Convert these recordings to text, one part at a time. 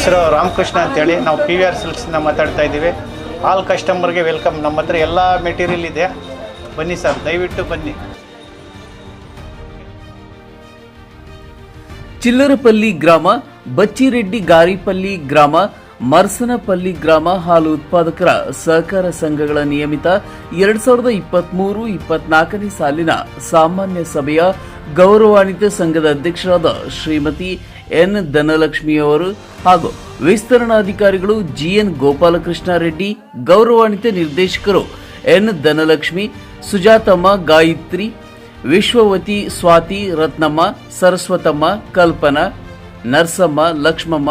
ಹೆಸರು ರಾಮಕೃಷ್ಣ ಅಂತೇಳಿ. ನಾವು ಪಿ ವಿ ಆರ್ ಸಿಲ್ಕ್ಸಿಂದ ಮಾತಾಡ್ತಾ ಇದ್ದೀವಿ. ಆಲ್ ಕಸ್ಟಮರ್ಗೆ ವೆಲ್ಕಮ್ ನಮ್ಮ ಹತ್ರ ಎಲ್ಲ ಮೆಟೀರಿಯಲ್ ಇದೆ. ಬನ್ನಿ ಸರ್ ದಯವಿಟ್ಟು ಬನ್ನಿ. ಚಿಲ್ಲರಪಲ್ಲಿ ಗ್ರಾಮ, ಬಚ್ಚಿರೆಡ್ಡಿ ಗಾರಿಪಲ್ಲಿ ಗ್ರಾಮ, ಮರ್ಸನಪಲ್ಲಿ ಗ್ರಾಮ ಹಾಲು ಉತ್ಪಾದಕರ ಸಹಕಾರ ಸಂಘಗಳ ನಿಯಮಿತ ಎರಡ್ ಸಾವಿರದ ಇಪ್ಪತ್ಮೂರು ಇಪ್ಪತ್ನಾಲ್ಕನೇ ಸಾಲಿನ ಸಾಮಾನ್ಯ ಸಭೆಯ ಗೌರವಾನ್ವಿತ ಸಂಘದ ಅಧ್ಯಕ್ಷರಾದ ಶ್ರೀಮತಿ ಎನ್ ಧನಲಕ್ಷ್ಮಿಯವರು ಹಾಗೂ ವಿಸ್ತರಣಾಧಿಕಾರಿಗಳು ಜಿಎನ್ ಗೋಪಾಲಕೃಷ್ಣ ರೆಡ್ಡಿ, ಗೌರವಾನ್ವಿತ ನಿರ್ದೇಶಕರು ಎನ್ ಧನಲಕ್ಷ್ಮಿ, ಸುಜಾತಮ್ಮ ಗಾಯತ್ರಿ, ವಿಶ್ವವತಿ ಸ್ವಾತಿ ರತ್ನಮ್ಮ, ಸರಸ್ವತಮ್ಮ ಕಲ್ಪನಾ, ನರ್ಸಮ್ಮ ಲಕ್ಷ್ಮಮ್ಮ,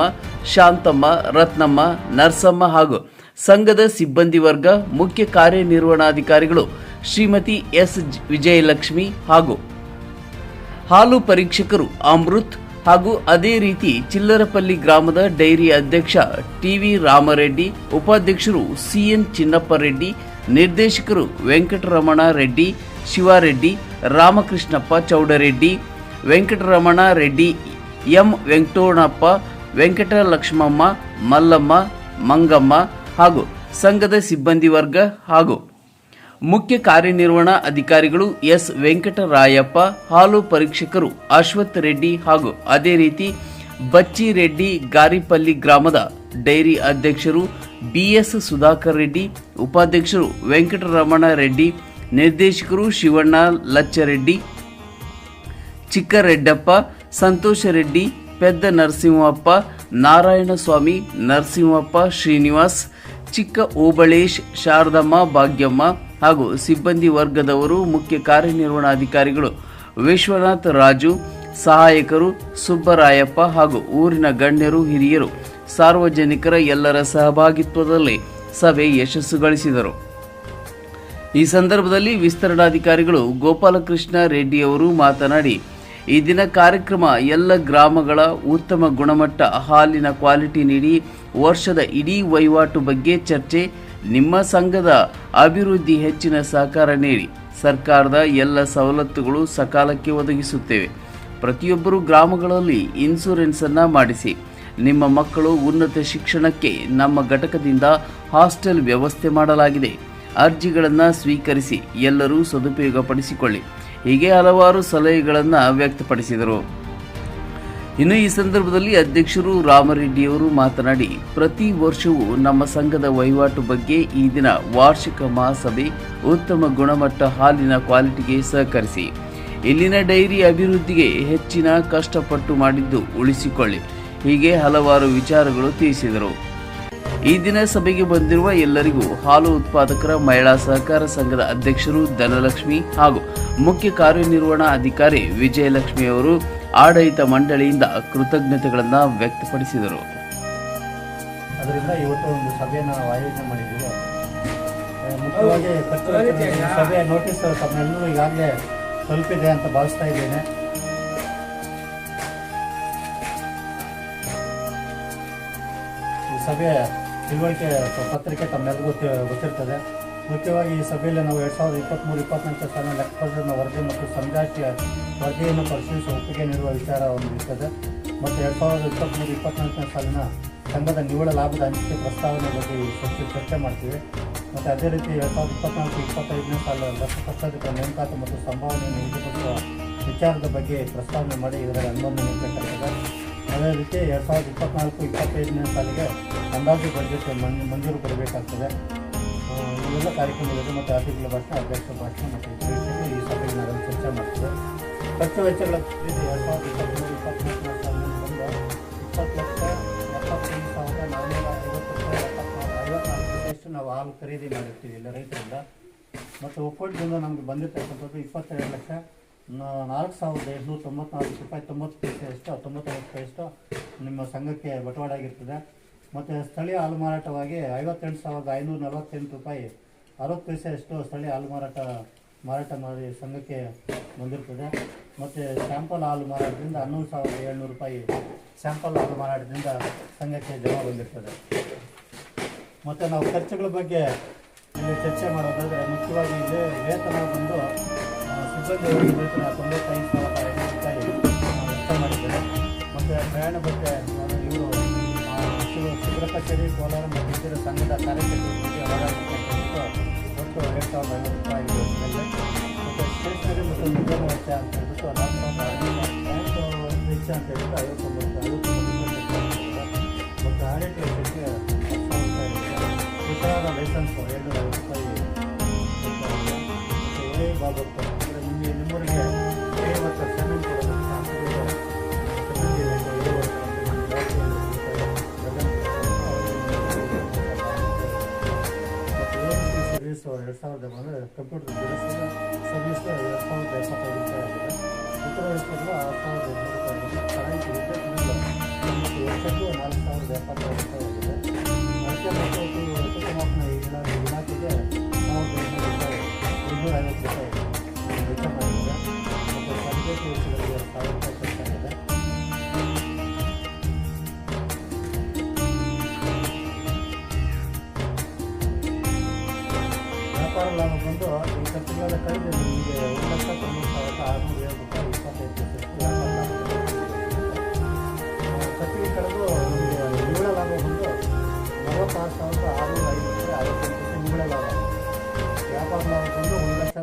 ಶಾಂತಮ್ಮ ರತ್ನಮ್ಮ, ನರ್ಸಮ್ಮ ಹಾಗೂ ಸಂಘದ ಸಿಬ್ಬಂದಿ ವರ್ಗ, ಮುಖ್ಯ ಕಾರ್ಯನಿರ್ವಹಣಾಧಿಕಾರಿಗಳು ಶ್ರೀಮತಿ ಎಸ್ ವಿಜಯಲಕ್ಷ್ಮಿ ಹಾಗೂ ಹಾಲು ಪರೀಕ್ಷಕರು ಅಮೃತ್ ಹಾಗೂ ಅದೇ ರೀತಿ ಚಿಲ್ಲರಪಲ್ಲಿ ಗ್ರಾಮದ ಡೈರಿ ಅಧ್ಯಕ್ಷ ಟಿವಿ ರಾಮರೆಡ್ಡಿ, ಉಪಾಧ್ಯಕ್ಷರು ಸಿಎನ್ ಚಿನ್ನಪ್ಪ ರೆಡ್ಡಿ ನಿರ್ದೇಶಕರು ವೆಂಕಟರಮಣ ರೆಡ್ಡಿ, ಶಿವಾರೆಡ್ಡಿ, ರಾಮಕೃಷ್ಣಪ್ಪ ಚೌಡರೆಡ್ಡಿ, ವೆಂಕಟರಮಣ ರೆಡ್ಡಿ, ಎಂ. ವೆಂಕಟೋಣಪ್ಪ, ವೆಂಕಟಲಕ್ಷ್ಮಮ್ಮ, ಮಲ್ಲಮ್ಮ, ಮಂಗಮ್ಮ ಹಾಗೂ ಸಂಘದ ಸಿಬ್ಬಂದಿ ವರ್ಗ ಹಾಗೂ ಮುಖ್ಯ ಕಾರ್ಯನಿರ್ವಹಣಾ ಅಧಿಕಾರಿಗಳು ಎಸ್. ವೆಂಕಟರಾಯಪ್ಪ, ಹಾಲು ಪರೀಕ್ಷಕರು ಅಶ್ವಥ್ ರೆಡ್ಡಿ ಹಾಗೂ ಅದೇ ರೀತಿ ಬಚ್ಚಿ ರೆಡ್ಡಿ ಗಾರಿಪಲ್ಲಿ ಗ್ರಾಮದ ಡೈರಿ ಅಧ್ಯಕ್ಷರು ಬಿಎಸ್. ಸುಧಾಕರ್ ರೆಡ್ಡಿ, ಉಪಾಧ್ಯಕ್ಷರು ವೆಂಕಟರಮಣ ರೆಡ್ಡಿ, ನಿರ್ದೇಶಕರು ಶಿವಣ್ಣ ಲಚ್ಚರೆಡ್ಡಿ, ಚಿಕ್ಕರೆಡ್ಡಪ್ಪ, ಸಂತೋಷ ರೆಡ್ಡಿ, ಪೆದ್ದ ನರಸಿಂಹಪ್ಪ, ನಾರಾಯಣಸ್ವಾಮಿ, ನರಸಿಂಹಪ್ಪ ಶ್ರೀನಿವಾಸ್ ಚಿಕ್ಕ ಓಬಳೇಶ್, ಶಾರದಮ್ಮ, ಭಾಗ್ಯಮ್ಮ ಹಾಗೂ ಸಿಬ್ಬಂದಿ ವರ್ಗದವರು ಮುಖ್ಯ ಕಾರ್ಯನಿರ್ವಹಣಾಧಿಕಾರಿಗಳು ವಿಶ್ವನಾಥ್ ರಾಜು, ಸಹಾಯಕರು ಸುಬ್ಬರಾಯಪ್ಪ ಹಾಗೂ ಊರಿನ ಗಣ್ಯರು, ಹಿರಿಯರು ಸಾರ್ವಜನಿಕರ ಎಲ್ಲರ ಸಹಭಾಗಿತ್ವದಲ್ಲಿ ಸಭೆ ಯಶಸ್ಸುಗಳಿಸಿದರು. ಈ ಸಂದರ್ಭದಲ್ಲಿ ವಿಸ್ತರಣಾಧಿಕಾರಿಗಳು ಗೋಪಾಲಕೃಷ್ಣ ರೆಡ್ಡಿ ಅವರು ಮಾತನಾಡಿ ಈ ದಿನ ಕಾರ್ಯಕ್ರಮ ಎಲ್ಲ ಗ್ರಾಮಗಳ ಉತ್ತಮ ಗುಣಮಟ್ಟ, ಹಾಲಿನ ಕ್ವಾಲಿಟಿ ನೀಡಿ ವರ್ಷದ ಇಡೀ ವಹಿವಾಟು ಬಗ್ಗೆ ಚರ್ಚೆ. ನಿಮ್ಮ ಸಂಘದ ಅಭಿವೃದ್ಧಿ ಹೆಚ್ಚಿನ ಸಹಕಾರ ನೀಡಿ ಸರ್ಕಾರದ ಎಲ್ಲ ಸವಲತ್ತುಗಳು ಸಕಾಲಕ್ಕೆ ಒದಗಿಸುತ್ತೇವೆ. ಪ್ರತಿಯೊಬ್ಬರು ಗ್ರಾಮಗಳಲ್ಲಿ ಇನ್ಸೂರೆನ್ಸ್ ಅನ್ನ ಮಾಡಿಸಿ. ನಿಮ್ಮ ಮಕ್ಕಳು ಉನ್ನತ ಶಿಕ್ಷಣಕ್ಕೆ ನಮ್ಮ ಘಟಕದಿಂದ ಹಾಸ್ಟೆಲ್ ವ್ಯವಸ್ಥೆ ಮಾಡಲಾಗಿದೆ. ಅರ್ಜಿಗಳನ್ನು ಸ್ವೀಕರಿಸಿ ಎಲ್ಲರೂ ಸದುಪಯೋಗಪಡಿಸಿಕೊಳ್ಳಿ. ಹೀಗೆ ಹಲವಾರು ಸಲಹೆಗಳನ್ನು ವ್ಯಕ್ತಪಡಿಸಿದರು. ಇನ್ನು ಈ ಸಂದರ್ಭದಲ್ಲಿ ಅಧ್ಯಕ್ಷರು ರಾಮರೆಡ್ಡಿಯವರು ಮಾತನಾಡಿ, ಪ್ರತಿ ವರ್ಷವೂ ನಮ್ಮ ಸಂಘದ ವಹಿವಾಟು ಬಗ್ಗೆ ಈ ದಿನ ವಾರ್ಷಿಕ ಮಹಾಸಭೆ ಉತ್ತಮ ಗುಣಮಟ್ಟ ಹಾಲಿನ ಕ್ವಾಲಿಟಿಗೆ ಸಹಕರಿಸಿ, ಇಲ್ಲಿನ ಡೈರಿ ಅಭಿವೃದ್ಧಿಗೆ ಹೆಚ್ಚಿನ ಕಷ್ಟಪಟ್ಟು ಮಾಡಿದ್ದು ಉಳಿಸಿಕೊಳ್ಳಿ, ಹೀಗೆ ಹಲವಾರು ವಿಚಾರಗಳು ತಿಳಿಸಿದರು. ಈ ದಿನ ಸಭೆಗೆ ಬಂದಿರುವ ಎಲ್ಲರಿಗೂ ಹಾಲು ಉತ್ಪಾದಕರ ಮಹಿಳಾ ಸಹಕಾರ ಸಂಘದ ಅಧ್ಯಕ್ಷರು ಧನಲಕ್ಷ್ಮಿ ಹಾಗೂ ಮುಖ್ಯ ಕಾರ್ಯನಿರ್ವಹಣಾ ಅಧಿಕಾರಿ ವಿಜಯಲಕ್ಷ್ಮಿ ಅವರು ಆಡಳಿತ ಮಂಡಳಿಯಿಂದ ಕೃತಜ್ಞತೆಗಳನ್ನು ವ್ಯಕ್ತಪಡಿಸಿದರು. ಅದರಿಂದ ಇವತ್ತು ಒಂದು ಸಭೆಯನ್ನು ಆಯೋಜನೆ ಮಾಡಿದ್ದೀವಿ. ಮುಖ್ಯವಾಗಿ ಸಭೆಯ ನೋಟಿಸ್ ತಮ್ಮೆಲ್ಲರೂ ಈಗಾಗಲೇ ತಲುಪಿದೆ ಅಂತ ಭಾವಿಸ್ತಾ ಇದ್ದೇನೆ. ಈ ಸಭೆ ತಿಳುವಳಿಕೆ ಪತ್ರಿಕೆ ತಮ್ಮೆಲ್ಲರಿಗೂ ಗೊತ್ತಿ- ಗೊತ್ತಿರ್ತದೆ. ಮುಖ್ಯವಾಗಿ ಈ ಸಭೆಯಲ್ಲಿ ನಾವು ಎರಡು ಸಾವಿರದ ಇಪ್ಪತ್ತ್ಮೂರು ಇಪ್ಪತ್ನಾಲ್ಕು ಸಾಲಿನ ಲೆಕ್ಕಪತ್ರದ ವರದಿ ಮತ್ತು ಸಮುದಾಯ ವರದಿಯನ್ನು ಪರಿಶೀಲಿಸುವ ಒಪ್ಪಿಗೆ ನೀಡುವ ವಿಚಾರವನ್ನು ಇರ್ತದೆ ಮತ್ತು ಎರಡು ಸಾವಿರದ ಇಪ್ಪತ್ತ್ಮೂರು ಇಪ್ಪತ್ನಾಲ್ಕನೇ ಸಾಲಿನ ಸಂಘದ ನಿವ್ವಳ ಲಾಭದ ಹಂಚಿಕೆ ಪ್ರಸ್ತಾವನೆ ಬಗ್ಗೆ ಚರ್ಚೆ ಚರ್ಚೆ ಮಾಡ್ತೀವಿ. ಮತ್ತು ಅದೇ ರೀತಿ ಎರಡು ಸಾವಿರದ ಇಪ್ಪತ್ತ್ನಾಲ್ಕು ಇಪ್ಪತ್ತೈದನೇ ಸಾಲ ಲೆಕ್ಕಪತ್ರದ ನೇಮಕಾತಿ ಮತ್ತು ಸಂಭಾವನೆಯನ್ನು ನಿಗದಿಪಡಿಸುವ ವಿಚಾರದ ಬಗ್ಗೆ ಪ್ರಸ್ತಾವನೆ ಮಾಡಿ ಇದರ ಅನುಮೋದನೆ ನೀಡಬೇಕಾಗ್ತದೆ ಅದೇ ರೀತಿ ಎರಡು ಸಾವಿರದ ಇಪ್ಪತ್ನಾಲ್ಕು, ಇಪ್ಪತ್ತೈದನೇ ಸಾಲಿಗೆ ಅಂದಾಜು ಬಜೆಟ್ ಮಂಜೂರು ಕೊಡಬೇಕಾಗ್ತದೆ. ಇವೆಲ್ಲ ಕಾರ್ಯಕ್ರಮಗಳು ಮತ್ತು ಆರ್ಥಿಕ ಭಾಷಣ ಅಧ್ಯಕ್ಷರ ಭಾಷಣ ಮತ್ತು ಈ ಸಭೆಯಲ್ಲಿ ನಾವು ಚರ್ಚೆ ಮಾಡ್ತೇವೆ. ಖರ್ಚು ವೆಚ್ಚಗಳ ಎರಡು ಸಾವಿರದ ಇಪ್ಪತ್ತ್ಮೂರು ಇಪ್ಪತ್ತ್ನಾಲ್ಕನೇ ಸಾಲಿನಲ್ಲಿ ಬಂದು ಇಪ್ಪತ್ತು ಲಕ್ಷ ಎಪ್ಪತ್ತೈದು ಸಾವಿರದ ನಾನ್ನೂರ ಐವತ್ತು ರೂಪಾಯಿ ಎಪ್ಪತ್ತ್ನಾಲ್ಕು ಐವತ್ನಾಲ್ಕು ರೂಪಾಯಿಷ್ಟು ನಾವು ಹಾಲು ಖರೀದಿ ಮಾಡಿರ್ತೀವಿ ಇಲ್ಲ ರೈತರಿಂದ. ಮತ್ತು ಒಕ್ಕೂಟದಿಂದ ನಮಗೆ ಬಂದಿರ್ತಕ್ಕಂಥದ್ದು ಇಪ್ಪತ್ತೆರಡು ಲಕ್ಷ ನಾಲ್ಕು ಸಾವಿರದ ಎಂಟುನೂರ ತೊಂಬತ್ನಾಲ್ಕು ರೂಪಾಯಿ ತೊಂಬತ್ತು ಪೈಸೆಯಷ್ಟು ತೊಂಬತ್ತೈದು ರೂಪಾಯಿಯಷ್ಟು ನಿಮ್ಮ ಸಂಘಕ್ಕೆ ಬಟವಾಡ ಆಗಿರ್ತದೆ. ಮತ್ತು ಸ್ಥಳೀಯ ಹಾಲು ಮಾರಾಟವಾಗಿ ಐವತ್ತೆಂಟು ಸಾವಿರದ ಐನೂರ ನಲವತ್ತೆಂಟು ರೂಪಾಯಿ. ಅರವತ್ತು ಪೈಸೆಯಷ್ಟು ಸ್ಥಳೀಯ ಹಾಲು ಮಾರಾಟ ಮಾರಾಟ ಮಾಡಿ ಸಂಘಕ್ಕೆ ಬಂದಿರ್ತದೆ. ಮತ್ತು ಸ್ಯಾಂಪಲ್ ಹಾಲು ಮಾರಾಟದಿಂದ ಹನ್ನೊಂದು ಸಾವಿರದ ಏಳ್ನೂರು ರೂಪಾಯಿ ಸ್ಯಾಂಪಲ್ ಹಾಲು ಮಾರಾಟದಿಂದ ಸಂಘಕ್ಕೆ ಜಮಾ ಬಂದಿರ್ತದೆ. ಮತ್ತು ನಾವು ಖರ್ಚುಗಳ ಬಗ್ಗೆ ಇಲ್ಲಿ ಚರ್ಚೆ ಮಾಡೋದಾದರೆ ಮುಖ್ಯವಾಗಿ ಇಲ್ಲಿ ವೇತನ ಬಂದು ಸಿಬ್ಬಂದಿ ವೇತನ ತೊಂಬತ್ತೈದು ಸಾವಿರದ ಐನೂರು ರೂಪಾಯಿ ಮತ್ತು ಪ್ರಯಾಣ ಇವರು ಶಿಬಿರ ಕಚೇರಿ, ಕೋಲಾರ ಮತ್ತು ಇತರ ಸಂಘದ ಕಾರ್ಯಕರ್ತರಿಗೆ ಹೊರಡಿಸಿಕೊಂಡು ಒಟ್ಟು ಎರಡು ಸಾವಿರದ ಐನೂರು ರೂಪಾಯಿ. ಮತ್ತು ಸ್ಟೇಷನರಿ ಮತ್ತು ಮುದ್ರಣ ವೆಚ್ಚ ಅಂತ ಹೇಳ್ಬಿಟ್ಟು ನಾಲ್ಕು ಒಂದು ವೆಚ್ಚ ಅಂತ ಹೇಳ್ಬಿಟ್ಟು ಐವತ್ತೊಂಬತ್ತು ಐವತ್ತೊಂಬತ್ತು ಮತ್ತು ಆಡಿಟ್ ವೆಚ್ಚಕ್ಕೆ ವಿಚಾರ ಲೈಸೆನ್ಸ್ ಎರಡು ಐವತ್ತು ರೂಪಾಯಿ. ಮತ್ತು ಬಾಬತ್ತು ಅಂದರೆ ನಿಮಗೆ ನಿಮ್ಮವರಿಗೆ ಎ ಮತ್ತು ಸರ್ವಿಸ್ ಎರಡು ಸಾವಿರದ ಅಂದರೆ ಕಂಪ್ಯೂಟರ್ ಸರ್ವಿಸ್ ಎರಡು ಸಾವಿರದ ಎಪ್ಪತ್ತೈದು ರೂಪಾಯಿ ಆಗಿದೆ. ಇತರ ವೆಚ್ಚಗಳು ಆರು ಸಾವಿರದ ಎಂಟುನೂರು ರೂಪಾಯಿ ಆಗಿದೆ ಕರೆಂಟ್ ವಿದ್ಯುತ್ ಬಿಲ್ ನಾಲ್ಕು ಸಾವಿರದ ಎಪ್ಪತ್ತೈದು.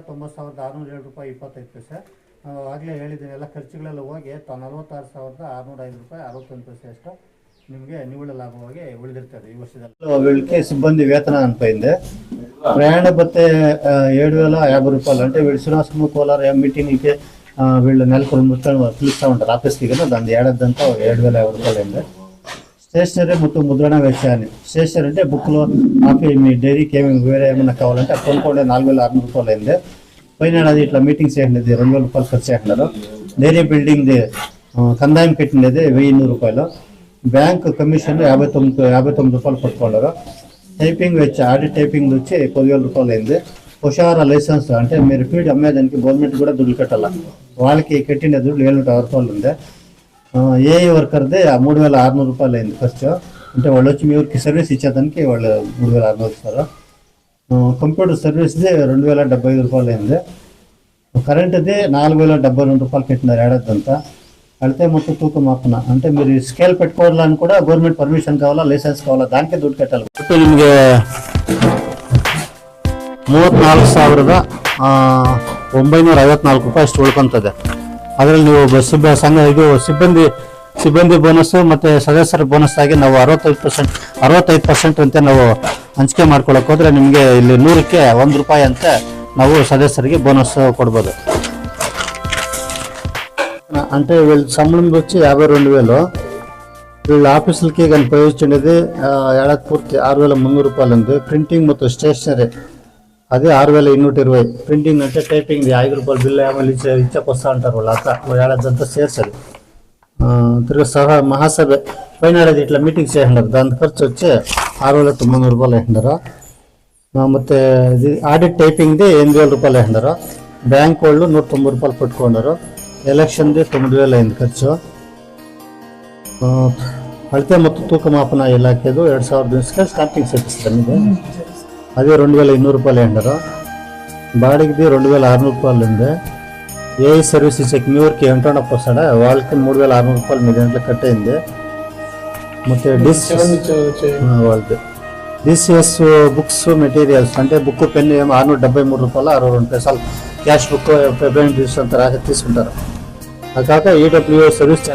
ತೊಂಬತ್ತು ಸಾವಿರದ ಆರುನೂರ ಏಳು ರೂಪಾಯಿ ಇಪ್ಪತ್ತೈದು ಪೈಸೆ. ಆಗಲೇ ಹೇಳಿದ್ದೀನಿ, ಎಲ್ಲ ಖರ್ಚುಗಳೆಲ್ಲ ಹೋಗಿ ತ ನಲವತ್ತಾರು ಸಾವಿರದ ಆರುನೂರ ಐದು ರೂಪಾಯಿ, ಅರವತ್ತೊಂದು ಪೈಸೆ ಅಷ್ಟು. ನಿಮಗೆ ನಿವಳ ಲಾಭವಾಗಿ ಉಳಿದಿರ್ತದೆ ಈ ವರ್ಷದಲ್ಲಿ. ಬೆಳಿಗ್ಗೆ ಸಿಬ್ಬಂದಿ ವೇತನ ಅಂತ ಇದೆ. ಪ್ರಯಾಣ ಭತ್ತೆ ಏಳು ವೇಳ ಯಾವ ರೂಪಾಯಿ ಅಂತ ಬೆಳಿ ಶಿವಸಮ ಕೋಲಾರ, ಎಂ ಮೀಟಿಂಗ್ಗೆ ಬೆಳ್ಳಿ ನಾಲ್ಕು ಮುತ್ತಣ ತಿಳಿಸ್ತಾ ಉಂಟು ಆಫೀಸ್ಗೆ ನಂದು ಹೇಳದಂತ ಎರಡು ವೇಳೆ ಯಾವ ರೂಪಾಯಿ ಅಂದರೆ ಸ್ಟೇಷನರಿ ಮತ್ತು ಮುದ್ರಣ ವ್ಯವಸ್ಥೆ ಸ್ಟೇಷನರಿ ಅಂದರೆ ಬುಕ್ಲು ಕಾಫಿ ಡೈರಿ ಕೇಮಿಂಗ್ ಬೇರೆ ಏನಕ್ಕೆ ಕಾವಲಂತೆ ಕೊಂಡ್ಕೊಂಡೆ ನಾಲ್ಕು ವೇಳೆ ಆರುನೂರು ರೂಪಾಯಿ ಅಂದೆ పోయిన అది ఇట్లా మీటింగ్ చేయండి రెండు వేల రూపాయలు ఖర్చు చేసినారు డైరీ బిల్డింగ్ది కందాయం పెట్టినది వెయ్యి నూరు రూపాయలు. బ్యాంక్ కమిషన్ యాభై తొమ్మిది యాభై తొమ్మిది రూపాయలు పట్టుకున్నారు టైపింగ్ వచ్చి ఆడిట్ టైపింగ్ వచ్చి పదివేల రూపాయలు అయింది. హుషారా లైసెన్స్ అంటే మీరు ఫీడ్ అమ్మేదానికి గవర్నమెంట్ కూడా దుడ్లు కట్టాల? వాళ్ళకి కట్టిన దుడ్లు ఏళ్ళుంట రూపాయలు ఉంది ఏఐ వర్కర్ది ఆ మూడు వేల ఆరునూరు రూపాయలు అయింది ఖర్చు. అంటే వాళ్ళు వచ్చి మీ ఊరికి సర్వీస్ ఇచ్చేదానికి వాళ్ళు మూడు వేల ఆరునూరు ఇస్తారు? కంప్యూటర్ సర్వీస్ది రెండు వేల డెబ్బై ఐదు రూపాయలు అయింది కరెంట్ది నాలుగు వేల డెబ్బై రెండు రూపాయలు కట్టినారు ఏడాదంతా అడితే మొత్తం తూకం మాపున అంటే మీరు స్కేల్ పెట్టుకోవాలని కూడా గవర్నమెంట్ పర్మిషన్ కావాలా లైసెన్స్ కావాలా దానికే ದುಡ್ಡು ಕಟ್ಟಲ್ಲ ಒಟ್ಟು ನಿಮಗೆ ಮೂವತ್ತ್ನಾಲ್ಕು ಸಾವಿರದ ಆ, ಒಂಬೈನೂರ ಐವತ್ನಾಲ್ಕು ರೂಪಾಯಿ ಅಷ್ಟು ಉಳ್ಕೊಂತದೆ ಅದರಲ್ಲಿ ನೀವು ಬ- ಸಿಬ್ಬ ಸಂಘ ಇದು ಸಿಬ್ಬಂದಿ ಸಿಬ್ಬಂದಿ ಬೋನಸ್ ಮತ್ತೆ ಸದಸ್ಯರ ಬೋನಸ್ ಆಗಿ ನಾವು ಅರವತ್ತೈದು ಪರ್ಸೆಂಟ್ ಅರವತ್ತೈದು ಪರ್ಸೆಂಟ್ ಅಂತ ನಾವು ಹಂಚಿಕೆ ಮಾಡ್ಕೊಳಕ್ಕೆ ಹೋದರೆ ನಿಮಗೆ ಇಲ್ಲಿ ನೂರಕ್ಕೆ ಒಂದು ರೂಪಾಯಿ ಅಂತ ನಾವು ಸದಸ್ಯರಿಗೆ ಬೋನಸ್ ಕೊಡ್ಬೋದು. అంటే వీళ్ళ సంబళం వచ్చి యాభై రెండు వేలు వీళ్ళ ఆఫీసులకి కానీ ప్రయోజించేది ఏడాది పూర్తి ఆరు వేల మున్నూరు రూపాయలు ఉంది ప్రింటింగ్ మొత్తం స్టేషనరీ అది ఆరు వేల ఇన్నూట ఇరవై ప్రింటింగ్ అంటే టైపింగ్ ఐదు రూపాయలు బిల్లు ఏమైనా ఇచ్చే ఇచ్చాకొస్తా అంటారు వాళ్ళు అత్త ఏడాది అంతా చేర్చదు తిరిగి సభ మహాసభ పైన ఏడాది ఇట్లా మీటింగ్ చేసినారు దాని ఖర్చు వచ్చి ఆరు వేల తొమ్మిది వందల రూపాయలు వేసినారు ఆ, ಮತ್ತೆ ఇది ఆడిట్ టైపింగ్ది ఎనిమిది వేల రూపాయలు వేసినారు బ్యాంక్ వాళ్ళు నూట తొంభై రూపాయలు పెట్టుకున్నారు ఎలక్షన్ది తొమ్మిది వేలు అయింది ఖర్చు ಆ, ಅಳತೆ ಮತ್ತು ತೂಕ ಮಾಪನ ಇಲಾಖೆದು ಎರಡು ಸಾವಿರದ ದಿವಸಕ್ಕೆ ಸ್ಟಾಂಪಿಂಗ್ సెట్టిస్తారు ఇది అదే రెండు వేల ಇನ್ನೂರು రూపాయలు అంటారు బాడిగిది రెండు వేల ఆరునూరు రూపాయలు ఉంది ఏ సర్వీసెస్ చెక్మూర్కి ఏమిటో వస్తాడా? వాళ్ళకి మూడు వేల ఆరు రూపాయలు మీ దాంట్లో కట్ అయింది ಮತ್ತೆ ಡಿಸ್ వాళ్ళది. డిసిఎస్ బుక్స్ మెటీరియల్స్ అంటే బుక్ పెన్ ఏమో ఆరునూరు డెబ్బై మూడు రూపాయలు అరవై రెండు పైసలు. క్యాష్ బుక్ పేమెంట్ తీసుకుంటారు తీసుకుంటారు. అది కాక ఈడబ్ల్యూ సర్వీస్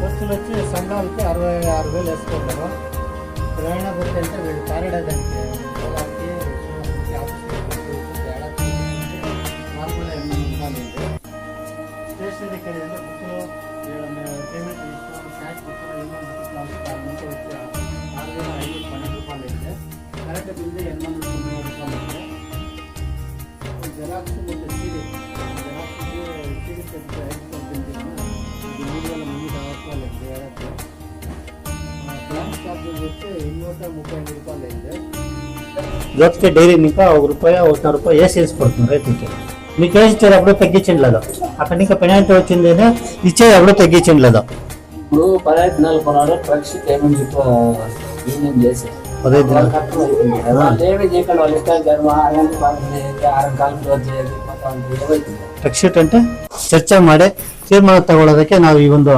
ಒಂದು ಲಕ್ಷ ಸಂಬಳ ಅಂತ ಅರವತ್ತು ಆರು ವೇಲ್ ಎಸ್ಕೊಂಡರು ಪ್ರಯಾಣ ಬರುತ್ತೆ ಅಂತ ಹೇಳಿ ಪ್ಯಾರಡೈಸ್ ಅಂತ ಜರಾಕ್ಷ ಮತ್ತು ಸೀರೆ. ಜರಾಕ್ಷ ಸೀರೆ ಸೇರಿಸಿ ఎనిమిది డైరీ ఇంకా ఒక రూపాయ ఒక రూపాయ వేసి పడుతుంది రైతుకి మీకు? వేసి ఇచ్చారు ఎప్పుడో తగ్గించండి లేదా? అక్కడ ఇంకా పెనాల్టీ వచ్చింది అయినా లేదా ఇచ్చేటప్పుడు తగ్గించండి లేదా? ఇప్పుడు పదహైదు నెలల కొనాలి ట్రక్స్ పేమెంట్ చెప్పి చేసి. పదహైదు నెలలు ట్రక్ అంటే చర్చ మాడే ತೀರ್ಮಾನ ತಗೊಳ್ಳೋದಕ್ಕೆ ನಾವು ಈ ಒಂದು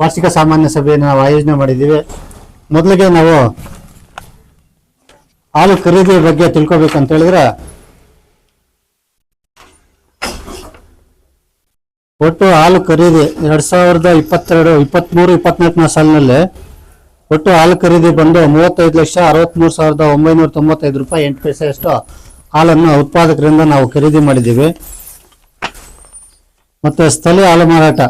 ವಾರ್ಷಿಕ ಸಾಮಾನ್ಯ ಸಭೆಯನ್ನು ನಾವು ಆಯೋಜನೆ ಮಾಡಿದ್ದೀವಿ. ಮೊದಲಿಗೆ ನಾವು ಹಾಲು ಖರೀದಿ ಬಗ್ಗೆ ತಿಳ್ಕೊಬೇಕು ಅಂತ ಹೇಳಿದ್ರೆ, ಒಟ್ಟು ಹಾಲು ಖರೀದಿ ಎರಡ್ ಸಾವಿರದ ಇಪ್ಪತ್ತೆರಡು, ಇಪ್ಪತ್ಮೂರು, ಇಪ್ಪತ್ನಾಲ್ಕನೇ ಸಾಲಿನಲ್ಲಿ ಒಟ್ಟು ಹಾಲು ಖರೀದಿ ಬಂದು ಮೂವತ್ತೈದು ಲಕ್ಷ ಅರವತ್ಮೂರು ಸಾವಿರದ ಒಂಬೈನೂರ ತೊಂಬತ್ತೈದು ರೂಪಾಯಿ ಎಂಟು ಪೈಸೆಯಷ್ಟು ಹಾಲನ್ನು ಉತ್ಪಾದಕರಿಂದ ನಾವು ಖರೀದಿ ಮಾಡಿದ್ದೀವಿ. ಮತ್ತೆ ಸ್ಥಳೀಯ ಹಾಲು ಮಾರಾಟ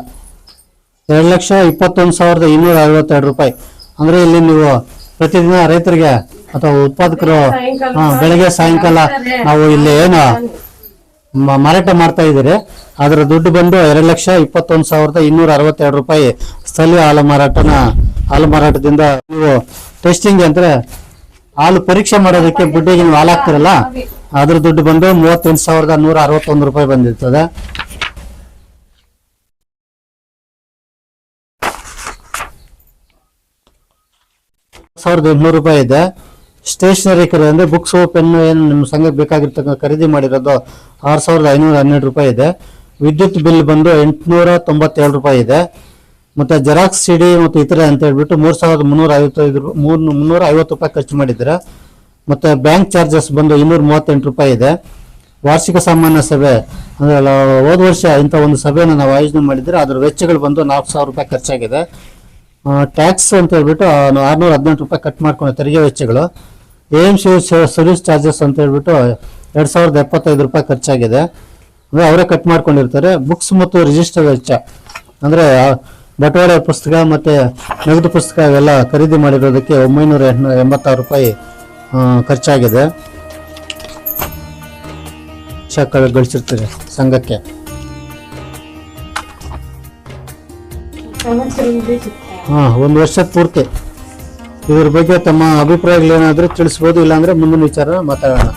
ಎರಡು ಲಕ್ಷ ಇಪ್ಪತ್ತೊಂದು ಸಾವಿರದ ಇನ್ನೂರ ಅರವತ್ತೆರಡು ರೂಪಾಯಿ. ಅಂದರೆ ಇಲ್ಲಿ ನೀವು ಪ್ರತಿದಿನ ರೈತರಿಗೆ ಅಥವಾ ಉತ್ಪಾದಕರು ಬೆಳಗ್ಗೆ ಸಾಯಂಕಾಲ ನಾವು ಇಲ್ಲಿ ಏನು ಮಾರಾಟ ಮಾಡ್ತಾ ಇದ್ದೀರಿ. ಅದರ ದುಡ್ಡು ಬಂದು ಎರಡು ಲಕ್ಷ ಇಪ್ಪತ್ತೊಂದು ಸಾವಿರದ ಇನ್ನೂರ ಅರವತ್ತೆರಡು ರೂಪಾಯಿ ಸ್ಥಳೀಯ ಹಾಲು ಮಾರಾಟನ ಹಾಲು ಮಾರಾಟದಿಂದ ನೀವು ಟೆಸ್ಟಿಂಗ್ ಅಂದರೆ ಹಾಲು ಪರೀಕ್ಷೆ ಮಾಡೋದಕ್ಕೆ ಬುಡ್ಡಿಗೆ ನೀವು ಹಾಲು ಹಾಕ್ತಿರಲ್ಲ ಅದ್ರ ದುಡ್ಡು ಬಂದು ಮೂವತ್ತೆಂಟು ಸಾವಿರದ ನೂರ ಅರವತ್ತೊಂದು ರೂಪಾಯಿ ಬಂದಿರ್ತದೆ. ಸಾವಿರದ ಎಂಟುನೂರು ರೂಪಾಯಿ ಇದೆ. ಸ್ಟೇಷನರಿ ಖರೀದಿ ಅಂದರೆ ಬುಕ್ಸ್, ಪೆನ್ನು ಏನು ನಿಮ್ಮ ಸಂಘಕ್ಕೆ ಬೇಕಾಗಿರ್ತಕ್ಕ ಖರೀದಿ ಮಾಡಿರೋದು ಆರು ಸಾವಿರದ ಐನೂರ ಹನ್ನೆರಡು ರೂಪಾಯಿ ಇದೆ. ವಿದ್ಯುತ್ ಬಿಲ್ ಬಂದು ಎಂಟುನೂರ ತೊಂಬತ್ತೇಳು ರೂಪಾಯಿ ಇದೆ. ಮತ್ತು ಜೆರಾಕ್ಸ್ ಸಿಡಿ ಮತ್ತು ಇತರೆ ಅಂತ ಹೇಳ್ಬಿಟ್ಟು ಮೂರು ಸಾವಿರದ ಮುನ್ನೂರ ಐವತ್ತೈದು ಮೂರು, ಮುನ್ನೂರ ಐವತ್ತು ರೂಪಾಯಿ ಖರ್ಚು ಮಾಡಿದ್ದೀರ. ಮತ್ತು ಬ್ಯಾಂಕ್ ಚಾರ್ಜಸ್ ಬಂದು ಇನ್ನೂರ ಮೂವತ್ತೆಂಟು ರೂಪಾಯಿ ಇದೆ. ವಾರ್ಷಿಕ ಸಾಮಾನ್ಯ ಸಭೆ, ಅಂದರೆ ಹೋದ ವರ್ಷ ಇಂಥ ಒಂದು ಸಭೆಯನ್ನು ನಾವು ಆಯೋಜನೆ ಮಾಡಿದರೆ ಅದರ ವೆಚ್ಚಗಳು ಬಂದು ನಾಲ್ಕು ಸಾವಿರ ರೂಪಾಯಿ ಖರ್ಚಾಗಿದೆ. ಟ್ಯಾಕ್ಸ್ ಅಂತ ಹೇಳ್ಬಿಟ್ಟು ಆರ್ನೂರ ಹದಿನೆಂಟು ರೂಪಾಯಿ ಕಟ್ ಮಾಡ್ಕೊಂಡು ತೆರಿಗೆ ವೆಚ್ಚಗಳು. ಸಿ ಸರ್ವಿಸ್ ಚಾರ್ಜಸ್ ಅಂತ ಹೇಳ್ಬಿಟ್ಟು, ಎರಡು ಸಾವಿರದ ಎಪ್ಪತ್ತೈದು ರೂಪಾಯಿ ಖರ್ಚಾಗಿದೆ. ಅಂದರೆ ಅವರೇ ಕಟ್ ಮಾಡ್ಕೊಂಡಿರ್ತಾರೆ. ಬುಕ್ಸ್ ಮತ್ತು ರಿಜಿಸ್ಟರ್ ವೆಚ್ಚ. ಅಂದರೆ ಬಟವಾಡೆ ಪುಸ್ತಕ ಮತ್ತು ನಗದು ಪುಸ್ತಕ ಇವೆಲ್ಲ ಖರೀದಿ ಮಾಡಿರೋದಕ್ಕೆ ಒಂಬೈನೂರ ಎಂಟ್ನೂರ ಎಂಬತ್ತಾರು ರೂಪಾಯಿ ಖರ್ಚಾಗಿದೆ. ಗಳಿಸಿರ್ತೀರಿ ಸಂಘಕ್ಕೆ. ಹಾ ಒಂದು ವರ್ಷ ಪೂರ್ತಿ ಇದ್ರ ಬಗ್ಗೆ ತಮ್ಮ ಅಭಿಪ್ರಾಯಗಳೇನಾದ್ರೂ ತಿಳಿಸ್ಬೋದು ಇಲ್ಲಾಂದ್ರೆ ಮುಂದಿನ ವಿಚಾರ ಮಾತಾಡೋಣ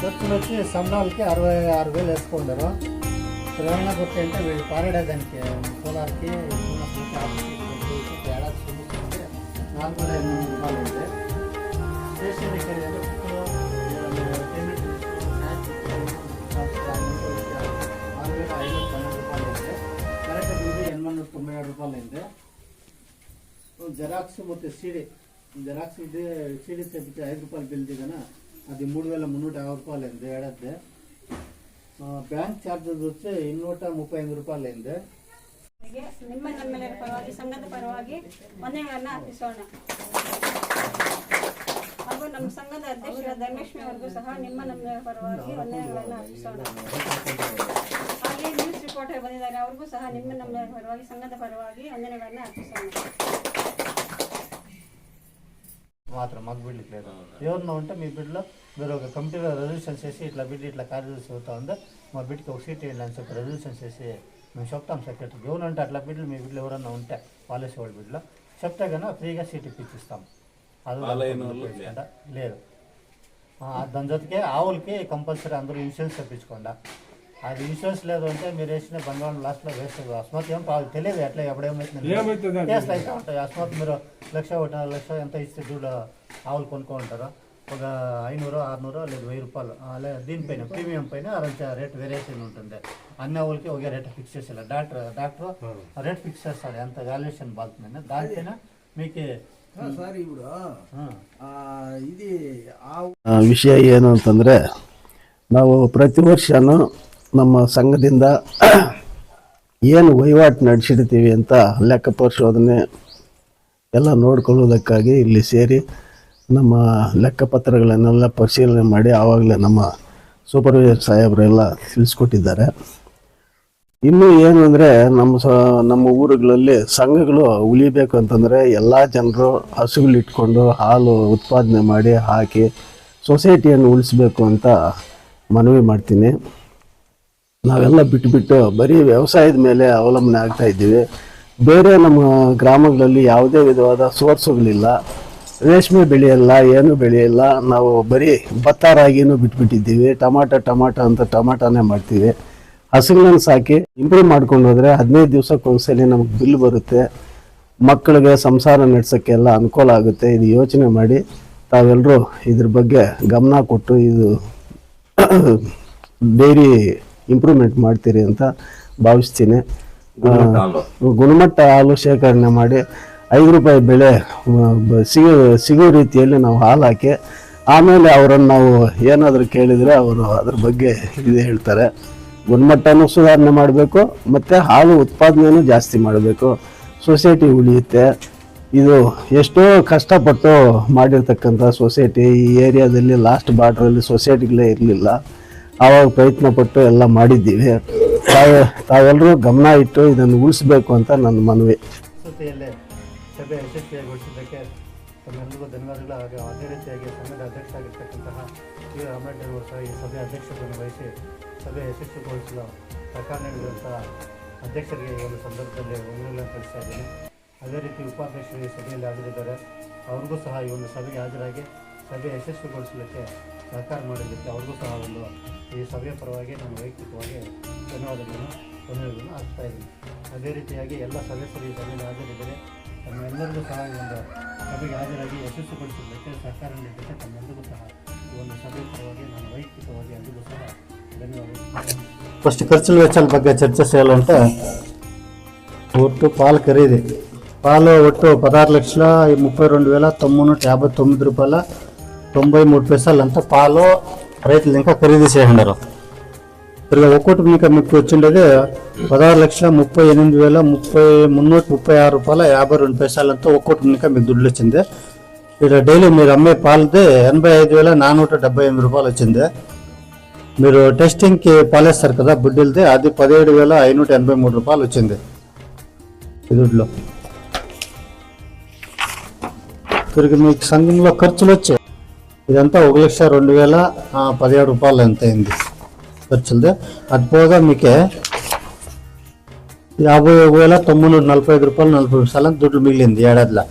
ఖర్చులు వచ్చి సంబరాలకి అరవై ఆరు వేలు వేసుకుంటారు ప్రయాణ భత్తి అంటే వీళ్ళు పారడాదానికి సోలార్కి ఏడాది చూపిస్తుంటే నాలుగు వేల ఎనిమిది రూపాయలు ఉంది స్టేషనరీ ఖరీదు రెండు వందల తొంభై ఏడు ಜೆರಾಕ್ಸ್ ಮತ್ತೆ ಸಿಡಿ ಮತ್ತು ಜೆರಾಕ್ಸ್ ಇದೆ ಸೀಡಿ ತೆಗಿಸಿ ಐದು ರೂಪಾಯಿ ಬಿಲ್ದಿದ್ದಾನೆ ಅದು మూడు వేల మున్నూట యాభై ರೂಪಾಯಿ అయింది ఏడాది ಬ್ಯಾಂಕ್ ఛార్జెస్ వచ్చి ఇన్నూట ముప్పై ರೂಪಾಯಿ రూపాయలు ನಿಮ್ಮ ನಮ್ಮೆಲ್ಲರ ಪರವಾಗಿ ಹಾಗೂ ನಮ್ಮ ಸಂಘದ ಅಧ್ಯಕ್ಷರ ಧರ್ಮೇಶ್ವರಿಗೂ ಸಹ ನಿಮ್ಮ ನಮ್ಮ ಪರವಾಗಿ ಮನೆಗಳನ್ನು ಅರ್ಪಿಸೋಣ ಕ್ವಾರ್ಟರ್ ಬಂದಿದ್ದಾರೆ ಅವ್ರಿಗೂ ಸಹ ನಿಮ್ಮ ನಮ್ಮ ಪರವಾಗಿ ಸಂಘದ ಪರವಾಗಿ ವಂದನೆಗಳನ್ನ ಅರ್ಪಿಸೋಣ మాత్రం మాకు బిడ్డకి లేదు. ఎవరినో ఉంటే మీ బిడ్డలో మీరు ఒక కంప్యూటర్ రెజల్యూషన్ చేసి ఇట్లా బిడ్డ ఇట్లా కార్యదర్శి అవుతా ఉందో? మా బిడ్డకి ఒక సీట్ వేయండి అని చెప్పి రెజల్యూషన్ చేసి మేము చెప్తాం సెక్రటరీ ఉంటే అట్లా బిడ్డలు మీ బిడ్డలు ఎవరన్నా ఉంటే పాలసీ వాళ్ళ బిడ్డలో. చెప్తే కనుక ఫ్రీగా సీట్ ఇప్పించిస్తాం అది లేదు. దాని జతకే ఆవులకి కంపల్సరీ అందరూ ఇన్సూరెన్స్ తెప్పించకుండా. అది ఇన్సూరెన్స్ లేదు అంటే మీరు వేసిన బంగారం లాస్ట్లో వేస్ట్ అస్మాత్ ఏం కాదు తెలియదు ఎట్లా ఎప్పుడేమైతుంది కేసులు అయితే ఉంటాయి అస్మాత్ మీరు లక్ష ఒకటిన్నర లక్ష ఎంత ఇస్తే చూడ ఆవులు కొనుక్కుంటారు ఒక ఐనూరు ఆరునూరు లేదు వెయ్యి రూపాయలు ఆ, లే దీనిపైన ప్రీమియం పైన కొంచెం రేట్ వేరియేషన్ ఉంటుంది అన్ని ఆవులకి ఒకే రేట్ ఫిక్స్ చేసేలా డాక్టర్ డాక్టర్ రేట్ ఫిక్స్ చేస్తాడు ఎంత వాల్యుయేషన్ బాగుతుందని దానిపైన మీకు ಸರ್ ಇವರು ఆ, ಇದು ಆ ಆ, ವಿಷಯ ಏನು ಅಂತಂದರೆ ನಾವು ಪ್ರತಿ ವರ್ಷನೂ ನಮ್ಮ ಸಂಘದಿಂದ ಏನು ವಹಿವಾಟು ನಡೆಸಿಡ್ತೀವಿ ಅಂತ ಲೆಕ್ಕ ಪರಿಶೋಧನೆ ಎಲ್ಲ ನೋಡ್ಕೊಳ್ಳೋದಕ್ಕಾಗಿ ಇಲ್ಲಿ ಸೇರಿ ನಮ್ಮ ಲೆಕ್ಕಪತ್ರಗಳನ್ನೆಲ್ಲ ಪರಿಶೀಲನೆ ಮಾಡಿ ಆವಾಗಲೇ ನಮ್ಮ ಸೂಪರ್ವೈಸರ್ ಸಾಹೇಬರೆಲ್ಲ ತಿಳಿಸ್ಕೊಟ್ಟಿದ್ದಾರೆ. ಇನ್ನು ಏನು ಅಂದರೆ ನಮ್ಮ ಸ, ನಮ್ಮ ಊರುಗಳಲ್ಲಿ ಸಂಘಗಳು ಉಳಿಬೇಕು ಅಂತಂದರೆ ಎಲ್ಲ ಜನರು ಹಸುಗಳಿಟ್ಕೊಂಡು ಹಾಲು ಉತ್ಪಾದನೆ ಮಾಡಿ ಹಾಕಿ ಸೊಸೈಟಿಯನ್ನು ಉಳಿಸ್ಬೇಕು ಅಂತ ಮನವಿ ಮಾಡ್ತೀನಿ. ನಾವೆಲ್ಲ ಬಿಟ್ಟುಬಿಟ್ಟು ಬರೀ ವ್ಯವಸಾಯದ ಮೇಲೆ ಅವಲಂಬನೆ ಆಗ್ತಾ ಇದ್ದೀವಿ. ಬೇರೆ ನಮ್ಮ ಗ್ರಾಮಗಳಲ್ಲಿ ಯಾವುದೇ ವಿಧವಾದ ಸೋರ್ಸುಗಳಿಲ್ಲ. ರೇಷ್ಮೆ ಬೆಳೆಯಲ್ಲ, ಏನು ಬೆಳೆಯಲ್ಲ, ನಾವು ಬರೀ ಭತ್ತ ರಾಗಿನೂ ಬಿಟ್ಬಿಟ್ಟಿದ್ದೀವಿ. ಟಮಾಟ ಟಮಾಟ ಅಂತ ಟಮಾಟನೇ ಮಾಡ್ತೀವಿ. ಹಸುಗಳನ್ನ ಸಾಕಿ ಇಂಪ್ರೂವ್ ಮಾಡ್ಕೊಂಡು ಹೋದರೆ ಹದಿನೈದು ದಿವಸಕ್ಕೊಂದ್ಸಲಿ ನಮಗೆ ಬಿಲ್ ಬರುತ್ತೆ. ಮಕ್ಕಳಿಗೆ ಸಂಸಾರ ನಡೆಸೋಕ್ಕೆಲ್ಲ ಅನುಕೂಲ ಆಗುತ್ತೆ. ಇದು ಯೋಚನೆ ಮಾಡಿ ತಾವೆಲ್ಲರೂ ಇದ್ರ ಬಗ್ಗೆ ಗಮನ ಕೊಟ್ಟು ಇದು ಡೈರಿ ಇಂಪ್ರೂವ್ಮೆಂಟ್ ಮಾಡ್ತೀರಿ ಅಂತ ಭಾವಿಸ್ತೀನಿ. ಗುಣಮಟ್ಟ ಹಾಲು. ಶೇಖರಣೆ ಮಾಡಿ ಐದು ರೂಪಾಯಿ ಬೆಳೆ ಸಿಗೋ ಸಿಗೋ ರೀತಿಯಲ್ಲಿ ನಾವು ಹಾಲು ಹಾಕಿ ಆಮೇಲೆ ಅವರನ್ನು ನಾವು ಏನಾದರೂ ಕೇಳಿದರೆ ಅವರು ಅದ್ರ ಬಗ್ಗೆ ಇದು ಹೇಳ್ತಾರೆ. ಗುಣಮಟ್ಟನೂ ಸುಧಾರಣೆ ಮಾಡಬೇಕು ಮತ್ತು ಹಾಲು ಉತ್ಪಾದನೆಯೂ ಜಾಸ್ತಿ ಮಾಡಬೇಕು. ಸೊಸೈಟಿ ಉಳಿಯುತ್ತೆ. ಇದು ಎಷ್ಟೋ ಕಷ್ಟಪಟ್ಟು ಮಾಡಿರ್ತಕ್ಕಂಥ ಸೊಸೈಟಿ ಈ ಏರಿಯಾದಲ್ಲಿ ಲಾಸ್ಟ್ ಬಾರ್ಡ್ರಲ್ಲಿ ಸೊಸೈಟಿಗಳೇ ಇರಲಿಲ್ಲ. ಆವಾಗ ಪ್ರಯತ್ನ ಪಟ್ಟು ಎಲ್ಲ ಮಾಡಿದ್ದೀವಿ. ತಾವು ತಾವೆಲ್ಲರೂ ಗಮನ ಇಟ್ಟು ಇದನ್ನು ಉಳಿಸ್ಬೇಕು ಅಂತ ನನ್ನ ಮನವಿ. ಪ್ರಸ್ತುತಿಯಲ್ಲೇ ಸಭೆ ಯಶಸ್ವಿಯಾಗೊಳಿಸಿದ್ದಕ್ಕೆ ತಮ್ಮೆಲ್ಲರಿಗೂ ಧನ್ಯವಾದಗಳು. ಹಾಗೂ ಅದೇ ರೀತಿಯಾಗಿ ಸಂಘದ ಅಧ್ಯಕ್ಷ ಆಗಿರ್ತಕ್ಕಂತಹ ವಿ. ರಾಮರೆಡ್ಡಿ ಅವರು ಸಹ ಈ ಸಭೆ ಅಧ್ಯಕ್ಷತೆಯನ್ನು ವಹಿಸಿ ಸಭೆ ಯಶಸ್ವಿಗೊಳಿಸಲು ಸಹಕಾರ ನೀಡಿದಂತಹ ಅಧ್ಯಕ್ಷರಿಗೆ ಈ ಒಂದು ಸಂದರ್ಭದಲ್ಲಿ ವಂದನೆಗಳನ್ನು ತಿಳಿಸ್ತಾ ಇದ್ದೀನಿ. ಅದೇ ರೀತಿ ಉಪಾಧ್ಯಕ್ಷರಿಗೆ ಸಭೆಯಲ್ಲಿ ಹಾಜರಿದ್ದಾರೆ. ಅವ್ರಿಗೂ ಸಹ ಈ ಒಂದು ಸಭೆಗೆ ಹಾಜರಾಗಿ ಸಭೆ ಯಶಸ್ವಿಗೊಳಿಸಲಿಕ್ಕೆ ಸಹಕಾರ ಮಾಡಿದ್ದಕ್ಕೆ ಅವ್ರಿಗೂ ಸಹ ಒಂದು ಈ ಸಭೆಯ ಪರವಾಗಿ ನಾನು ವೈಯಕ್ತಿಕವಾಗಿ ಧನ್ಯವಾದಗಳನ್ನು ವಂದನೆಗಳನ್ನು ಹಾಕ್ತಾ ಇದ್ದೀನಿ ಅದೇ ರೀತಿಯಾಗಿ ಎಲ್ಲ ಸದಸ್ಯರು ಈ ಸಭೆಯಲ್ಲಿ ಹಾಜರಿದ್ದರೆ ತಮ್ಮೆಲ್ಲರಿಗೂ ಸಹ ಈ ಒಂದು ಸಭೆಗೆ ಹಾಜರಾಗಿ ಯಶಸ್ವಿಗೊಳಿಸಿದ್ದಕ್ಕೆ ಸಹಕಾರ ನೀಡಿದ್ದಕ್ಕೆ ತಮ್ಮೆಲ್ಲರಿಗೂ ಸಹ ಈ ಒಂದು ಸಭೆಯ ಪರವಾಗಿ ನಾನು ವೈಯಕ್ತಿಕವಾಗಿ ಎಲ್ಲರಿಗೂ ಸಹ ಧನ್ಯವಾದಗಳು ఫస్ట్ ఖర్చుల వెచ్చాల ಬಗ್ಗೆ చర్చ చేయాలంటే ఒట్టు పాలు ఖరీదు పాలు ఒట్టు పదహారు లక్షల ముప్పై రెండు వేల తొమ్మిది నూట యాభై తొమ్మిది రూపాయల తొంభై మూడు పైసలు అంతా పాలు రైతులు ఇంకా ఖరీదు చేయండారు తిరిగి ఒక్కొక్కటి మీకు మీకు వచ్చిండేది పదహారు లక్షల ముప్పై ఎనిమిది వేల ముప్పై మున్నూట ముప్పై ఆరు రూపాయల యాభై రెండు పైసలంతా ఒక్కొక్కటి ఇంకా మీకు దుడ్లు వచ్చింది. ఇక్కడ డైలీ మీరు అమ్మే పాలది ఎనభై ఐదు వేల నానూట డెబ్బై ఎనిమిది రూపాయలు వచ్చింది. మీరు టెస్టింగ్కి పాలేస్తారు కదా బుడ్డిలది అది పదిహేడు వేల ఐనూట ఎనభై మూడు రూపాయలు వచ్చింది. దుడ్లో. తిరిగి మీకు సంఘంలో ఖర్చులు వచ్చాయి. ఇదంతా ఒక లక్ష రెండు వేల పదిహేడు రూపాయలు ఎంత అయింది? ఖర్చులది. అది పోగా మీకే యాభై ఒక వేల తొమ్మిది నూట నలభై ఐదు రూపాయలు నలభై రూపాయలు దుడ్లు మిగిలింది ఏడాదిలో.